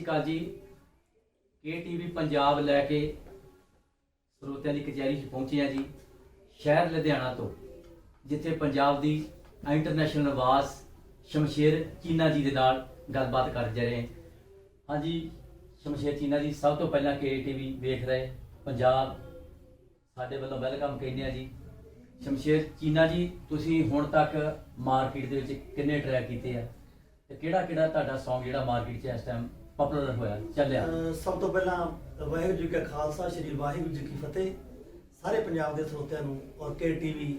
ਸ਼੍ਰੀ ਅਕਾਲ ਜੀ। ਕੇਟੀਵੀ ਪੰਜਾਬ ਲੈ ਕੇ ਸਰੋਤਿਆਂ ਦੀ ਕਚਹਿਰੀ 'ਚ ਪਹੁੰਚੇ ਹਾਂ ਜੀ, ਸ਼ਹਿਰ ਲੁਧਿਆਣਾ ਤੋਂ, ਜਿੱਥੇ ਪੰਜਾਬ ਦੀ ਇੰਟਰਨੈਸ਼ਨਲ ਆਵਾਜ਼ ਸ਼ਮਸ਼ੇਰ ਚੀਨਾ ਜੀ ਦੇ ਨਾਲ ਗੱਲਬਾਤ ਕਰ ਜਾ ਰਹੇ ਹਾਂ। ਹਾਂਜੀ, ਸ਼ਮਸ਼ੇਰ ਚੀਨਾ ਜੀ, ਸਭ ਤੋਂ ਪਹਿਲਾਂ ਕੇਟੀਵੀ ਵੇਖ ਰਹੇ, ਪੰਜਾਬ ਸਾਡੇ ਵੱਲੋਂ ਵੈਲਕਮ ਕਹਿੰਦੇ ਆ ਜੀ। ਸ਼ਮਸ਼ੇਰ ਚੀਨਾ ਜੀ, ਤੁਸੀਂ ਹੁਣ ਤੱਕ ਮਾਰਕੀਟ ਦੇ ਵਿੱਚ ਕਿੰਨੇ ਟਰੈਕ ਕੀਤੇ ਆ ਤੇ ਕਿਹੜਾ ਕਿਹੜਾ ਤੁਹਾਡਾ Song ਜਿਹੜਾ ਮਾਰਕੀਟ 'ਚ ਇਸ ਟਾਈਮ ਪਪੂਲਰ ਹੋਇਆ ਚੱਲਿਆ। ਅਹ ਸਭ ਤੋਂ ਪਹਿਲਾਂ ਵਾਹਿਗੁਰੂ ਜੀ ਕਾ ਖਾਲਸਾ ਸ੍ਰੀ ਵਾਹਿਗੁਰੂ ਜੀ ਕੀ ਫਤਿਹ। ਸਾਰੇ ਪੰਜਾਬ ਦੇ ਸਰੋਤਿਆਂ ਨੂੰ ਔਰ ਕੇ ਟੀਵੀ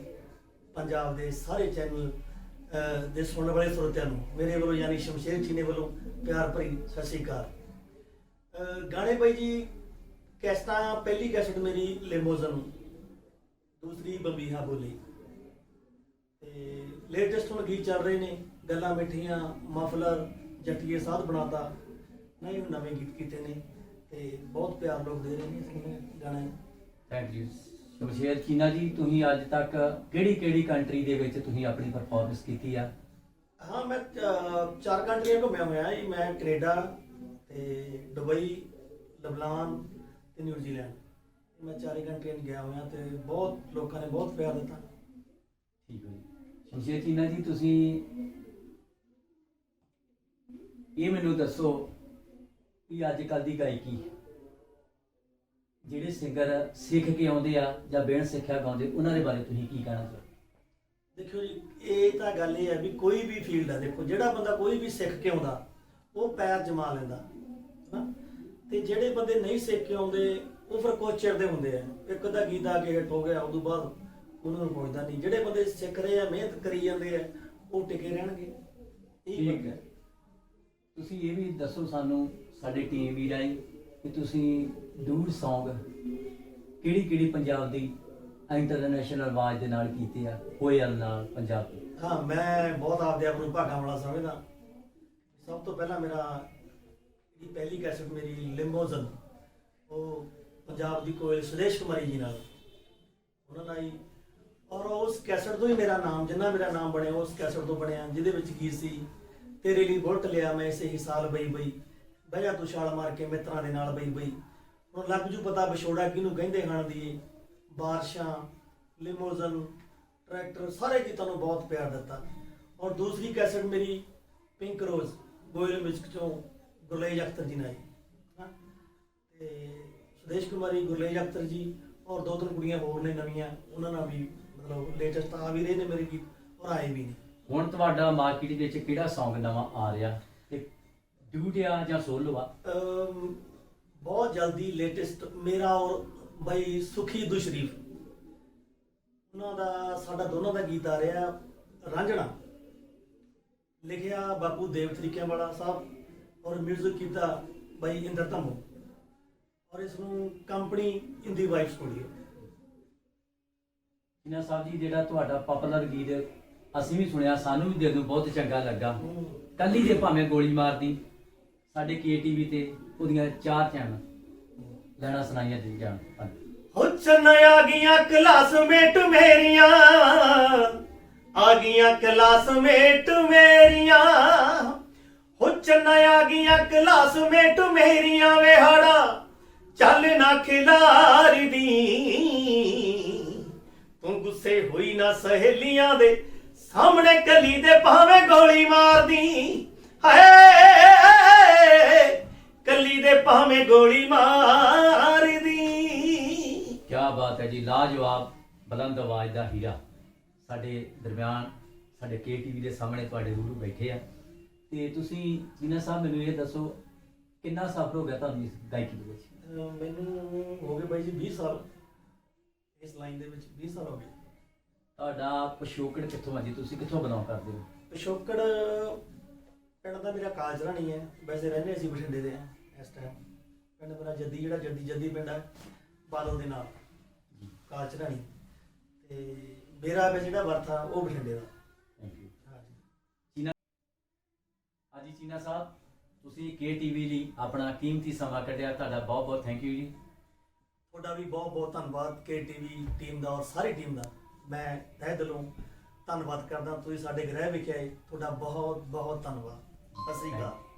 ਪੰਜਾਬ ਦੇ ਸਾਰੇ ਚੈਨਲ ਅਹ, ਦੇ ਸੁਣਨ ਵਾਲੇ ਸਰੋਤਿਆਂ ਨੂੰ ਮੇਰੇ ਵੱਲੋਂ ਯਾਨੀ ਸ਼ਮਸ਼ੇਰ ਜੀ ਨੇ ਵੱਲੋਂ ਪਿਆਰ ਭਰੀ ਸਤਿ ਸ਼੍ਰੀ ਅਕਾਲ। ਅਹ, ਗਾਣੇ ਬਾਈ ਜੀ ਕੈਸਟਾਂ ਪਹਿਲੀ ਕੈਸਟ ਮੇਰੀ ਲਿਮੋਜ਼ਨ ਦੂਸਰੀ ਬੰਬੀਹਾ ਬੋਲੀ। ਤੇ ਲੇਟੈਸਟ ਹੁਣ ਗੀਤ ਚੱਲ ਰਹੇ ਨੇ ਗੱਲਾਂ ਮਿੱਠੀਆਂ ਮਫਲਰ ਜੱਟੀਏ ਸਾਧ ਬਣਾਤਾ। ਨਹੀਂ ਨਵੇਂ ਗੀਤ ਕੀਤੇ ਨੇ ਤੇ ਬਹੁਤ ਪਿਆਰ ਲੋਕ ਦੇ ਰਹੇ ਨੇ ਇਸ ਗਾਣੇ ਥੈਂਕ ਯੂ ਸ਼ਮਸ਼ੇਰ ਚੀਨਾ ਜੀ ਤੁਸੀਂ ਅੱਜ ਤੱਕ ਕਿਹੜੀ ਕਿਹੜੀ ਕੰਟਰੀ ਦੇ ਵਿੱਚ ਤੁਸੀਂ ਆਪਣੀ ਪਰਫਾਰਮੈਂਸ ਕੀਤੀ ਆ? ਹਾਂ ਮੈਂ ਚਾਰ ਕੰਟਰੀਆਂ ਘੁੰਮਿਆ ਹੋਇਆ ਜੀ। ਮੈਂ ਕੈਨੇਡਾ ਤੇ ਦੁਬਈ ਲਬਨਾਨ ਤੇ ਨਿਊਜ਼ੀਲੈਂਡ ਮੈਂ ਚਾਰੇ ਕੰਟਰੀਆਂ ਗਿਆ ਹੋਇਆ ਤੇ ਬਹੁਤ ਲੋਕਾਂ ਨੇ ਬਹੁਤ ਪਿਆਰ ਦਿੱਤਾ। ਠੀਕ ਹੈ ਜੀ। ਸ਼ਮਸ਼ੇਰ ਚੀਨਾ ਜੀ ਤੁਸੀਂ ਇਹ ਮੈਨੂੰ ਦੱਸੋ ਕਿ ਅੱਜ ਕੱਲ ਦੀ ਗਾਇਕੀ। ਜਿਹੜੇ ਸਿੰਗਰ ਸਿੱਖ ਕੇ ਆਉਂਦੇ ਆ ਜਾਂ ਬਿਨ ਸਿੱਖਿਆ ਗਾਉਂਦੇ ਉਹਨਾਂ ਦੇ ਬਾਰੇ ਤੁਸੀਂ ਕੀ ਕਹਿਣਾ ਚਾਹੋਗੇ? ਦੇਖੋ ਜੀ ਇਹ ਤਾਂ ਗੱਲ ਇਹ ਹੈ ਵੀ ਕੋਈ ਵੀ ਫੀਲਡ ਆ ਦੇਖੋ ਜਿਹੜਾ ਬੰਦਾ ਕੋਈ ਵੀ ਸਿੱਖ ਕੇ ਆਉਂਦਾ ਉਹ ਪੈਰ ਜਮਾ ਲੈਂਦਾ ਹਨਾ? ਤੇ ਜਿਹੜੇ ਬੰਦੇ ਨਹੀਂ ਸਿੱਖ ਕੇ ਆਉਂਦੇ ਉਹ ਫਿਰ ਕੁਛ ਚਿਰ ਦੇ ਹੁੰਦੇ ਆ। ਇੱਕ ਅੱਧਾ ਗੀਤ ਆ ਕੇ ਹਿੱਟ ਹੋ ਗਿਆ ਉਦੋਂ ਬਾਅਦ ਉਹਨਾਂ ਨੂੰ ਪਹੁੰਚਦਾ ਨਹੀਂ। ਜਿਹੜੇ ਬੰਦੇ ਸਿੱਖ ਰਹੇ ਆ ਮਿਹਨਤ ਕਰੀ ਜਾਂਦੇ ਆ ਉਹ ਟਿਕੇ ਰਹਿਣਗੇ। ਇਹ ਠੀਕ ਹੈ। ਤੁਸੀਂ ਇਹ ਵੀ ਦੱਸੋ ਸਾਨੂੰ ਸਾਡੇ ਟੀਮ ਵੀ ਰਾਈ ਕਿ ਤੁਸੀਂ ਡੂਡ Song ਕਿਹੜੀ ਕਿਹੜੀ ਪੰਜਾਬ ਦੀ ਇੰਟਰਨੈਸ਼ਨਲ ਆਵਾਜ਼ ਦੇ ਨਾਲ ਕੀਤੇ ਆ ਹੋਇਲ ਨਾਲ ਪੰਜਾਬ ਦੇ? ਹਾਂ, ਮੈਂ ਬਹੁਤ ਆਪਦੇ ਆਪ ਨੂੰ ਭਾਗਾਂ ਵਾਲਾ ਸਮਝਦਾ। ਸਭ ਤੋਂ ਪਹਿਲਾਂ ਮੇਰਾ ਜਿਹੜੀ ਪਹਿਲੀ ਕੈਸਟ ਮੇਰੀ ਲਿੰਬੋਜ਼ਨ ਉਹ ਪੰਜਾਬ ਦੀ ਕੋਇਲ ਸੁਦੇਸ਼ ਕੁਮਾਰੀ ਜੀ ਨਾਲ। ਉਹਨਾਂ ਨਾਲ ਹੀ ਔਰ ਉਸ ਕੈਸਟ ਤੋਂ ਹੀ ਮੇਰਾ ਨਾਮ, ਜਿੰਨਾ ਮੇਰਾ ਨਾਮ ਬਣਿਆ, ਉਸ ਕੈਸਟ ਤੋਂ ਬਣਿਆ, ਜਿਹਦੇ ਵਿੱਚ ਗੀਤ ਸੀ, ਤੇਰੇ ਲਈ ਬੁਲਟ ਲਿਆ ਮੈਂ, ਇਸੇ ਹੀ ਸਾਲ ਬਈ ਬਈ। ਬਹਿ ਜਾ ਤੂੰ ਛਾਲ ਮਾਰ ਕੇ ਮਿੱਤਰਾਂ ਦੇ ਨਾਲ ਬਈ ਬਈ। ਹੁਣ ਲੱਗ ਜੂ ਪਤਾ ਵਿਛੋੜਾ ਕਿਹਨੂੰ ਕਹਿੰਦੇ ਹਨ ਦੀ। ਬਾਰਿਸ਼ਾਂ ਲਿਮੋਜ਼ਨ ਟਰੈਕਟਰ ਸਾਰੇ ਗੀਤਾਂ ਨੂੰ ਬਹੁਤ ਪਿਆਰ ਦਿੱਤਾ। ਔਰ ਦੂਸਰੀ ਕੈਸਟ ਮੇਰੀ ਪਿੰਕ ਰੋਜ਼ ਗੋਇਲ ਮਿਊਜ਼ਿਕ ਚੋਂ ਗੁਰਲੇਜ ਅਖਤਰ ਜੀ ਨਾਲ ਤੇ ਸੁਦੇਸ਼ ਕੁਮਾਰੀ, ਗੁਰਲੇਜ ਅਖਤਰ ਜੀ ਔਰ ਦੋ ਤਿੰਨ ਕੁੜੀਆਂ ਹੋਰ ਨੇ ਨਵੀਆਂ, ਉਹਨਾਂ ਨਾਲ ਵੀ ਮਤਲਬ ਲੇਟੈਸਟ ਆ ਵੀ ਰਹੇ ਨੇ ਮੇਰੇ ਗੀਤ ਔਰ ਆਏ ਵੀ ਨੇ। ਹੁਣ ਤੁਹਾਡਾ ਮਾਰਕੀਟ ਵਿੱਚ ਕਿਹੜਾ Song ਨਵਾਂ ਆ ਰਿਹਾ ਤੇ ਆ ਜਾਂ ਸੋਲੋ ਆ ਅਮ, ਬਹੁਤ ਜਲਦੀ ਲੇਟੈਸਟ ਮੇਰਾ ਔਰ ਬਾਈ ਸੁਖੀ ਦੁਸ਼ਰੀਫ ਉਹਨਾਂ ਦਾ ਸਾਡਾ ਦੋਨਾਂ ਦਾ ਗੀਤ ਆ ਰਿਹਾ ਰਾਂਝਣਾ। ਲਿਖਿਆ ਬਾਪੂ ਦੇਵ ਤਰੀਕਿਆਂ ਵਾਲਾ ਸਾਹਿਬ ਔਰ 뮤직 ਕੀਤਾ ਬਾਈ ਇੰਦਰ ਧੰਮੋ। ਔਰ ਇਸ ਨੂੰ ਕੰਪਨੀ ਇੰਦੀ ਵਾਈਫ ਸਟੂਡੀਓ ਜਿਨਾ ਸਾਹਿਬ ਜੀ ਜਿਹੜਾ ਤੁਹਾਡਾ ਪਪੂਲਰ ਗੀਤ ਅਸੀਂ ਵੀ ਸੁਣਿਆ ਸਾਨੂੰ ਵੀ ਦਿਲ ਨੂੰ ਬਹੁਤ ਚੰਗਾ ਲੱਗਾ। ਕੱਲੀ ਜੇ ਭਾਵੇਂ ਗੋਲੀ ਮਾਰਦੀ। ਸਾਡੇ ਕੇਟੀਵੀ ਤੇ ਉਹਦੀਆਂ ਚਾਰ ਚੈਨਲ ਲੈਣਾ ਸੁਣਾਈਆਂ ਜੀ ਜਾਣ। ਹਾਂਜੀ। ਆ ਗਈਆਂ ਕਲਾਸਮੇਟ ਮੇਰੀਆਂ। ਆ ਗਈਆਂ ਕਲਾਸਮੇਟ ਮੇਰੀਆਂ। ਹੁਚਨ ਆ ਗਈਆਂ ਕਲਾਸਮੇਟ ਮੇਰੀਆਂ ਵੇਹੜਾ ਚੱਲ ਨਾ ਖਿਲਾਰਦੀ। ਤੂੰ ਗੁੱਸੇ ਹੋਈ ਨਾ ਸਹੇਲੀਆਂ ਦੇ ਸਾਹਮਣੇ ਕਲੀ ਦੇ ਭਾਵੇਂ ਗੋਲੀ ਮਾਰਦੀ। ਹਾਏ! ਕੱਲੀ ਦੇ ਭਾਵੇਂ ਗੋਲੀ ਮਾਰਦੀ। ਕਿਆ ਬਾਤ ਹੈ ਜੀ ਲਾਜਵਾਬ ਬੁਲੰਦ ਆਵਾਜ਼ ਦਾ ਹੀਰਾ। ਸਾਡੇ ਦਰਮਿਆਨ ਸਾਡੇ ਕੇਟੀਵੀ ਦੇ ਸਾਹਮਣੇ ਤੁਹਾਡੇ ਰੂਬਰੂ ਬੈਠੇ ਆ। ਤੇ ਤੁਸੀਂ ਜਿਨਾ ਸਾਹਿਬ ਮੈਨੂੰ ਇਹ ਦੱਸੋ ਕਿੰਨਾ ਸਫ਼ਰ ਹੋ ਗਿਆ ਤੁਹਾਨੂੰ ਇਸ ਗਾਇਕੀ ਦੇ ਵਿੱਚ? ਮੈਨੂੰ ਹੋ ਗਏ ਬਾਈ ਜੀ 20 ਸਾਲ। ਇਸ ਲਾਈਨ ਦੇ ਵਿੱਚ 20 ਸਾਲ ਹੋ ਗਏ। ਤੁਹਾਡਾ ਪਿਛੋਕੜ ਕਿੱਥੋਂ ਆ ਜੀ? ਤੁਸੀਂ ਕਿੱਥੋਂ ਬਿਲੋਂਗ ਕਰਦੇ ਹੋ? ਪਿਛੋਕੜ ਪਿੰਡ ਦਾ ਮੇਰਾ ਕਾਜਰਾਣੀ ਹੈ। ਵੈਸੇ ਰਹਿੰਦੇ ਅਸੀਂ ਬਠਿੰਡੇ ਦੇ ਆ ਇਸ ਟਾਈਮ ਪਿੰਡ ਮੇਰਾ ਜੱਦੀ ਜਿਹੜਾ ਜੱਦੀ ਜੱਦੀ ਪਿੰਡ ਹੈ ਬਾਦਲ ਦੇ ਨਾਲ। ਕਾਜਰਾਣੀ ਤੇ ਮੇਰਾ ਵੈਸੇ ਜਿਹੜਾ ਵਰਥਾ ਉਹ ਬਠਿੰਡੇ ਦਾ। ਥੈਂਕ ਯੂ ਹਾਂਜੀ। ਚੀਨਾ ਹਾਂਜੀ ਚੀਨਾ ਸਾਹਿਬ ਤੁਸੀਂ ਕੇਟੀਵੀ ਲਈ ਆਪਣਾ ਕੀਮਤੀ ਸਮਾਂ ਕੱਢਿਆ। ਤੁਹਾਡਾ ਬਹੁਤ ਬਹੁਤ ਥੈਂਕ ਯੂ ਜੀ। ਤੁਹਾਡਾ ਵੀ ਬਹੁਤ ਬਹੁਤ ਧੰਨਵਾਦ ਕੇ ਟੀਵੀ ਟੀਮ ਦਾ ਔਰ ਸਾਰੀ ਟੀਮ ਦਾ। ਮੈਂ ਤਹਿ ਦਿਲੋਂ ਧੰਨਵਾਦ ਕਰਦਾ। ਤੁਸੀਂ ਸਾਡੇ ਗ੍ਰਹਿ ਵਿਖੇ ਆਏ। ਤੁਹਾਡਾ ਬਹੁਤ ਬਹੁਤ ਧੰਨਵਾਦ। ਸਤਿ ਸ੍ਰੀ ਅਕਾਲ।